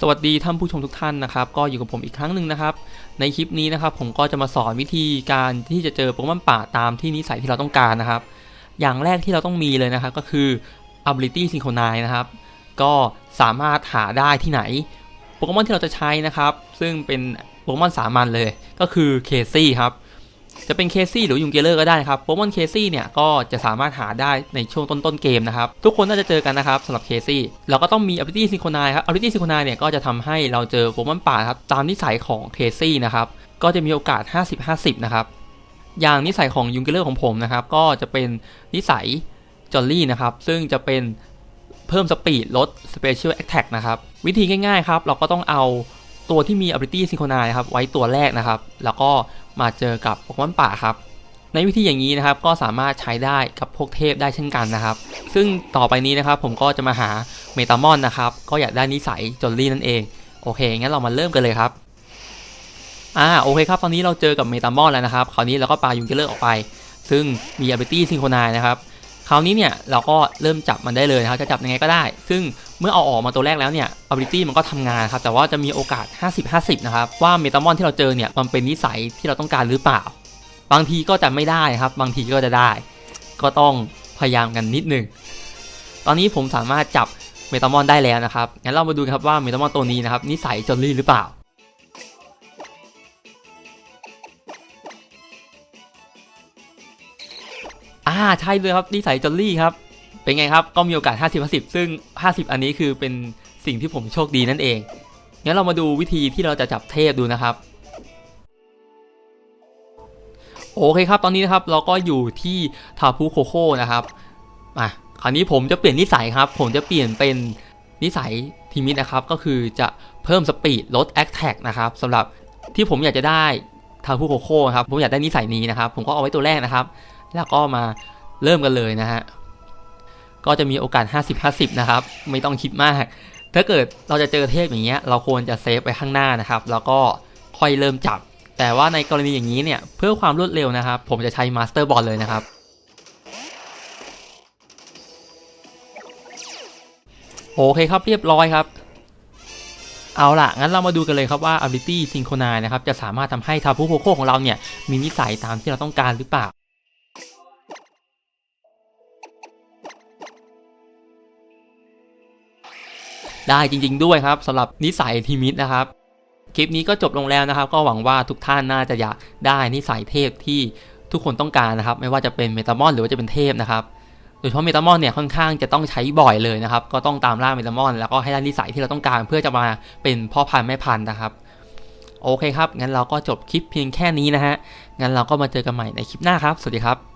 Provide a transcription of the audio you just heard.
สวัสดีท่านผู้ชมทุกท่านนะครับ ก็อยู่กับผมอีกครั้งหนึ่งนะครับ ในคลิปนี้นะครับ ผมก็จะมาสอนวิธีการที่จะเจอโปเกมอนป่าตามที่นิสัยที่เราต้องการนะครับ อย่างแรกที่เราต้องมีเลยนะครับ ก็คือ ability synchronize นะครับ ก็สามารถหาได้ที่ไหนโปเกมอนที่เราจะใช้นะครับ ซึ่งเป็นโปเกมอนสามัญเลย ก็คือเคซี่ครับ จะเป็นเคซี่หรือยุงเกเลอร์ก็ได้ครับโปเกมอนเคซี่เนี่ยก็จะสามารถหาได้ในช่วงต้นๆเกมนะครับ ทุกคนน่าจะเจอกันนะครับสำหรับเคซี่เราก็ต้องมี ability synchronize ครับ ability synchronize เนี่ยก็จะทำให้เราเจอโปเกมอนป่าครับตามนิสัยของเคซี่นะครับก็จะมีโอกาส 50-50 นะครับ อย่างนิสัยของยุงเกเลอร์ของผมนะครับ ก็จะเป็นนิสัยจอลลี่นะครับ ซึ่งจะเป็นเพิ่มสปีดลด Special Attack นะครับ วิธีง่ายๆครับ เราก็ต้องเอา ตัวที่มี Ability Synchronize นะครับ ไว้ตัวแรกนะครับ แล้วก็มาเจอกับโปเกมอนป่าครับ ในวิธีอย่างนี้นะครับ ก็สามารถใช้ได้กับพวกเทพได้เช่นกันนะครับ ซึ่งต่อไปนี้นะครับ ผมก็จะมาหาเมตามอนนะครับ ก็อยากได้นิสัยจอลลี่นั่นเอง โอเค งั้นเรามาเริ่มกันเลยครับ อ่า โอเคครับ ตอนนี้เราเจอกับเมตามอนแล้วนะครับ คราวนี้เราก็ปายุงเกเลอร์ออกไป ซึ่งมี ability synchronize นะครับ คราวนี้เนี่ยเราก็เริ่มจับมันได้เลยนะครับ จะจับยังไงก็ได้ ซึ่ง เมื่อเอาออกมาตัวแรกแล้วเนี่ย ability มันก็ทำงานครับ แต่ว่าจะมีโอกาส 50-50 นะครับ ว่าเมตามอนที่เราเจอเนี่ย มันเป็นนิสัยที่เราต้องการหรือเปล่า บางทีก็จะไม่ได้ครับ บางทีก็จะได้ ก็ต้องพยายามกันนิดหนึ่งตอนนี้ผมสามารถจับเมตามอนได้แล้วนะครับ งั้นเรามาดูครับว่าเมตามอนตัวนี้นะครับ นิสัยจอลลี่หรือเปล่าอ่าใช่เลยครับนิสัยจอลลี่ครับ เป็นไงครับก็มีโอกาส 50 50 ซึ่ง 50 อันนี้คือเป็นสิ่งที่ผมโชคดีนั่นเอง งั้นเรามาดูวิธีที่เราจะจับเทพดูนะครับ โอเคครับ ตอนนี้นะครับเราก็อยู่ที่ทาพูโคโค่นะครับอะคราวนี้ผมจะเปลี่ยนนิสัยครับ ผมจะเปลี่ยนเป็นนิสัยทีมิตนะครับ ก็คือจะเพิ่มสปีดลดแอคแท็กนะครับสำหรับที่ผมอยากจะได้ทาพูโคโค่ครับ ผมอยากได้นิสัยนี้นะครับ ผมก็เอาไว้ตัวแรกนะครับ แล้วก็มาเริ่มกันเลยนะฮะ ก็จะมีโอกาส 50-50 นะครับ ไม่ต้องคิดมาก ถ้าเกิดเราจะเจอเทพอย่างเงี้ย เราควรจะเซฟไว้ข้างหน้านะครับ แล้วก็ค่อยเริ่มจับ แต่ว่าในกรณีอย่างนี้เนี่ย เพื่อความรวดเร็วนะครับ ผมจะใช้มาสเตอร์บอลเลยนะครับ โอเคครับเรียบร้อยครับ เอาล่ะ งั้นเรามาดูกันเลยครับว่า ability synchronize นะครับ จะสามารถทำให้ทาพูโคโคของเราเนี่ย มีนิสัยตามที่เราต้องการหรือเปล่า ได้จริง ๆ ด้วยครับสำหรับนิสัยทีมิตนะครับคลิปนี้ก็จบลงแล้วนะครับ ก็หวังว่าทุกท่านน่าจะอยากได้นิสัยเทพที่ทุกคนต้องการนะครับ ไม่ว่าจะเป็นเมตามอนหรือว่าจะเป็นเทพนะครับโดยเฉพาะเมตามอนเนี่ยค่อนข้างจะต้องใช้บ่อยเลยนะครับ ก็ต้องตามล่าเมตามอน แล้วก็ให้ได้นิสัยที่เราต้องการ เพื่อจะมาเป็นพ่อพันธุ์แม่พันธุ์นะครับ โอเคครับงั้นเราก็จบคลิปเพียงแค่นี้นะฮะงั้นเราก็มาเจอกันใหม่ในคลิปหน้าครับ สวัสดีครับ